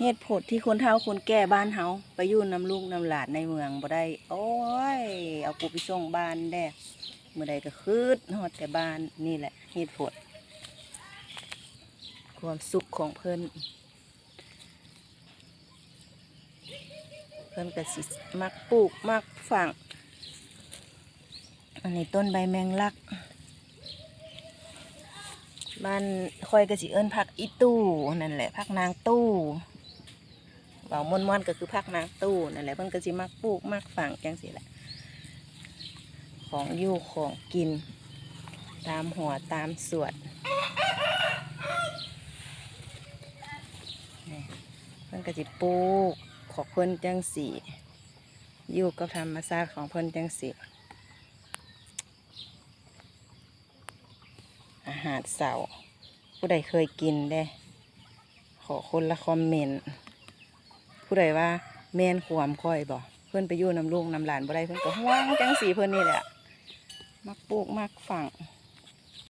เหตุผลที่คนเฒ่าคนแก่บ้านเฮาไปอยู่นำลูกนำหลานในเมืองบ่ได้ โอ้ย เอากูไปส่งบ้านแด้เมื่อใดก็คืดฮอดแต่บ้านนี่แหละเหตุผลความสุขของเพิ่นเพิ่นก็สิมักปลูกมักฝังอันนี้ต้นใบแมงลัก บ้านคอยก็สิเอิ้นผักอีตู้นั่นแหละผักนางตู้ เบาม่วนๆก็คือผักนางตู้นั่นแหละเพิ่นก็สิมักปลูกมักฝังจังสิแหละ ของอยู่ของกิน ตามหัวตามสวนเพิ่นก็สิปลูกของเพิ่นจังสีอยู่กับธรรมชาติของเพิ่นจังสีอาหารเสาร์ผู้ใดเคยกินเด้ ขอคนละคอมเมนต์ ผู้ใดว่าแม่นความค่อยบ่เพื่อนไปยู่น้ำลูกน้ำหลานบ่ได้เพื่อนก็ห่วงจังสีเพื่อนนี่แหละมักปลูกมักฝัง